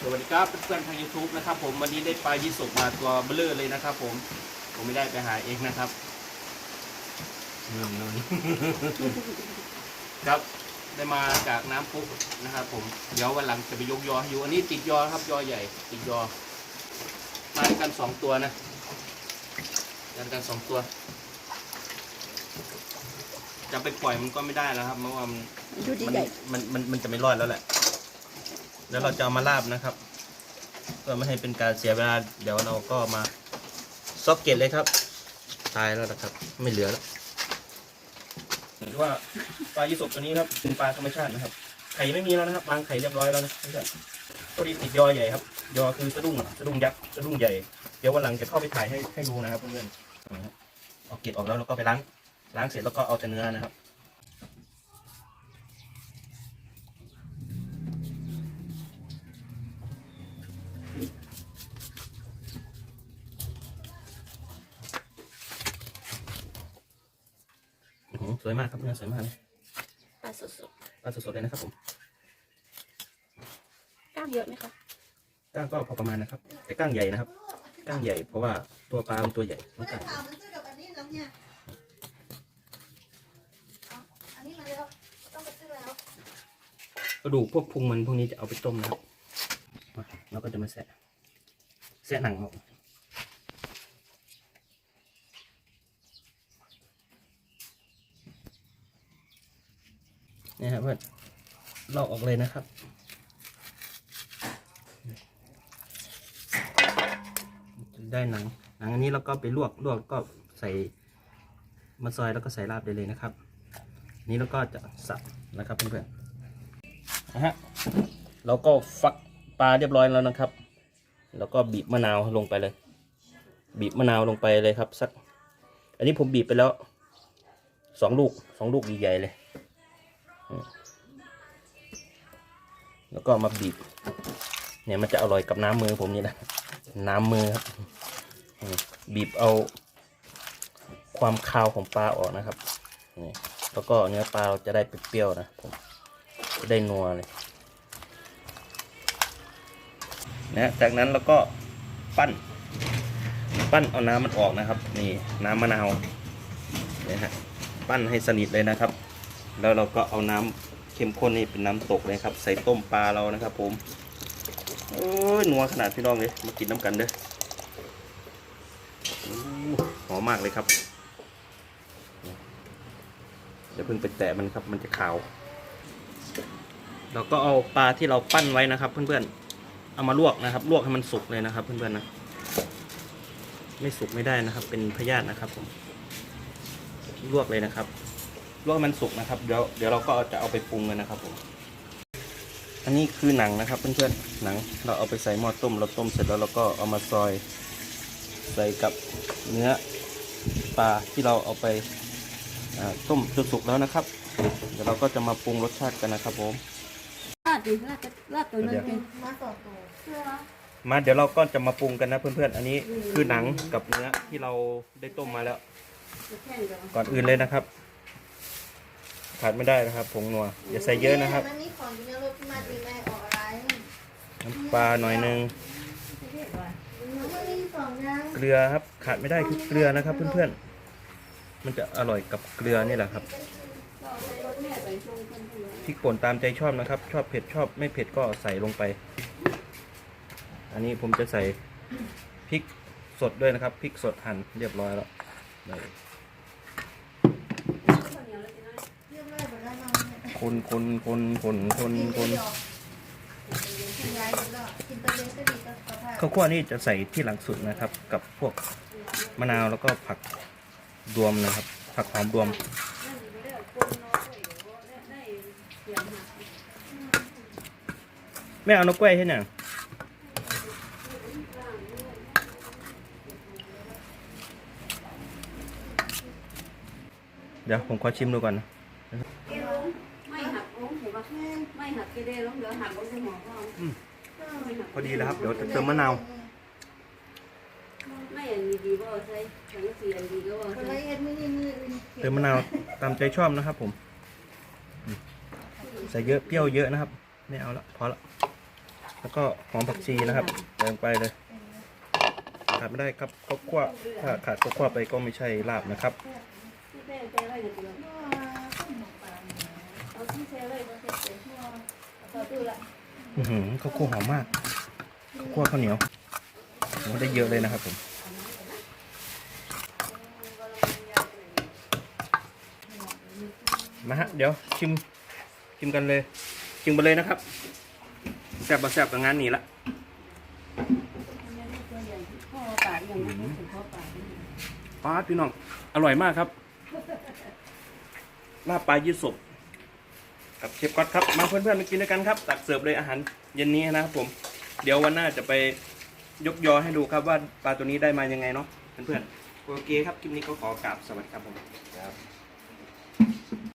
สวัสดีครับเพื่อนๆทาง YouTube นะครับผมวันนี้ได้ปลายี่สกมาตัวเบลอเลยนะครับผมผมไม่ได้ไปหาเองนะครับนู่นนู่นครับได้มาจากน้ำปุ๊บนะครับผมเดี๋ยววันหลังจะไปยกยอให้อยู่อันนี้ติดยอครับยอใหญ่ ติดยอมาด้วยกันสองตัวนะมาด้วยกันสองตัว จะไปปล่อยมันก็ไม่ได้แล้วครับเพราะว่ามันดูดีมันใหญ่มันมันมันจะไม่รอดแล้วแหละ แล้วเราจะเอามาลาบนะครับเพื่อไม่ให้เป็นการเสียเวลาเดี๋ยวเราก็มาซ็อกเก็ตเลยครับ ตายแล้วนะครับ ไม่เหลือแล้วหรือว่าปลายีสกตัวนี้ครับเป็นปลาธรรมชาตินะครับ ไข่ไม่มีแล้วนะครับวางไข่เรียบร้อยแล้วนะไม่ใช่ตัวนี้ติดยอใหญ่ครับ ยอคือสะดุ้งสะดุ้งยักษ์สะดุ้งใหญ่เดี๋ยววันหลังจะเข้าไปถ่ายให้ให้ดูนะครับเพื่อนๆเอาเกล็ดออกแล้วเราก็ไปล้างล้างเสร็จแล้วก็เอาแต่เนื้อนะครับ สวยมากครับเนื้อสวยมากเลยปลาสดปลาสดๆเลยนะครับผมๆกล้ามเยอะไหมคะก้างก็พอประมาณนะครับ แต่ก้างใหญ่นะครับก้างใหญ่เพราะว่าตัวปลามันตัวใหญ่ไม่ก้างถามมันซื้อกับอันนี้แล้วเนี่ยเอาอันนี้มาแล้วต้องไปซื้อแล้วกระดูกพวกพุงมันพวกนี้จะเอาไปต้มนะครับมาเราก็จะมาแสะแสะหนังออก นี่ครับเพื่อนลอกออกเลยนะครับได้หนังหนังอันนี้เราก็ไปลวกลวกก็ใส่มาซอยแล้วก็ใส่ลาบได้เลยนะครับ นี้เราก็จะสับนะครับเพื่อนๆนะฮะเราก็ฟักปลาเรียบร้อยแล้วนะครับ แล้วก็บีบมะนาวลงไปเลย บีบมะนาวลงไปเลยครับสัก อันนี้ผมบีบไปแล้วสองลูกสองลูกใหญ่ๆเลย แล้วก็มาบีบ เนี่ยมันจะอร่อยกับน้ำมือผมนี่นะ น้ำมือครับบีบเอาความคาวของปลาออกนะครับนี่แล้วก็เนื้อปลาเราจะได้เปรี้ยวๆนะผมจะได้นัวเลยนะจากนั้นเราก็ปั้น ปั้นเอาน้ำมันออกนะครับ นี่น้ำมะนาวเนี่ยฮะปั้นให้สนิทเลยนะครับ แล้วเราก็เอาน้ำเข้มข้นนี่เป็นน้ำตกเลยครับ ใส่ต้มปลาเรานะครับ ผมโอ้ยนัวขนาดพี่น้องเลยมากินน้ำกันเด้อหอมมากเลยครับเดี๋ยวเพิ่งไปแตะมันครับมันจะขาว เราก็เอาปลาที่เราปั้นไว้นะครับ เพื่อนๆ เอามาลวกนะครับ ลวกให้มันสุกเลยนะครับ เพื่อนๆนะไม่สุกไม่ได้นะครับ เป็นพยาธินะครับผมลวกเลยนะครับ ลวกให้มันสุกนะครับ เดี๋ยวเดี๋ยวเราก็จะเอาไปปรุงกันนะครับผม อันนี้คือหนังนะครับ เพื่อนๆ หนังเราเอาไปใส่หม้อต้ม เราต้มเสร็จแล้วเราก็เอามาซอย ใส่กับเนื้อปลาที่เราเอาไปอ่าต้มจนสุกแล้วนะครับ เดี๋ยวเราก็จะมาปรุงรสชาติกันนะครับผมลาดดิลาดลาดตัวนึงเป็นมาสองตัวมาเดี๋ยวเราก็จะมาปรุงกันนะเพื่อนๆ อันนี้คือหนังกับเนื้อที่เราได้ต้มมาแล้วแค่เดียวก่อนอื่นเลยนะครับ ขาดไม่ได้นะครับ ผงนัวอย่าใส่เยอะนะครับ มันมีของอยู่ในรถที่มาดีไหมออกอะไรน้ำปลาหน่อยหนึงมันมีสองอย่างเกลือครับ ขาดไม่ได้คือเกลือนะครับ เพื่อนๆ มันจะอร่อยกับเกลือนี่แหละครับพริกป่นตามใจชอบนะครับ ชอบเผ็ดชอบไม่เผ็ดก็ใส่ลงไป อันนี้ผมจะใส่พริกสดด้วยนะครับพริกสดหั่นเรียบร้อยแล้วนี่ เรียบร้อยหมดแล้วน้องเนี่ย คนคนคนคนคนคนกินยายหมดแล้วกินตัวเล็กก็ดีก็สุขภาพข้าวคั่วนี่จะใส่ที่หลังสุดนะครับ กับพวกมะนาวแล้วก็ผักรวมนะครับ ผักหอมรวมไม่เอานกกล้วยให้หน่อยเดี๋ยวผมขอชิมดูก่อนนะไม่หักโอ้โห ไม่หักกี่เด้ล้มเหลือหักโอ้โหหมอก็พอดีแล้วครับ เดี๋ยวจะเติมมะนาว ไม่อย่างดีดีก็ใช้ทั้งสี่อย่างดีก็ว่าคนใช้ละเอ็ดมือนี่มืออื่นเติมมะนาวตามใจชอบนะครับผมอืมใส่เยอะเปรี้ยวเยอะนะครับ ไม่เอาละพอละ แล้วก็หอมผักชีนะครับเติมไปเลยขาดไม่ได้ครับข้าวคั่วถ้าขาดข้าวคั่วไปก็ไม่ใช่ลาบนะครับ ตูละอือหือข้าวคั่วหอมมากข้าวคั่วข้าวเหนียวโอ้ได้เยอะเลยนะครับผมมาฮะเดี๋ยวชิมชิมกันเลยชิมไปเลยนะครับแซ่บบ่แซ่บกับงานนี้ละตัวใหญ่พ่อปากอย่างนี้ถึงพ่อปาพี่น้อง อร่อยมากครับลาบปลายี่สบ กับเชฟก๊อตครับมาเพื่อนๆมากินด้วยกันครับ ตักเสิร์ฟเลยอาหารเย็นนี้นะครับผม เดี๋ยววันหน้าจะไปยกยอให้ดูครับว่าปลาตัวนี้ได้มายังไงเนาะเพื่อนๆโอเคครับคลิปนี้ก็ขอกราบสวัสดีครับผมครับ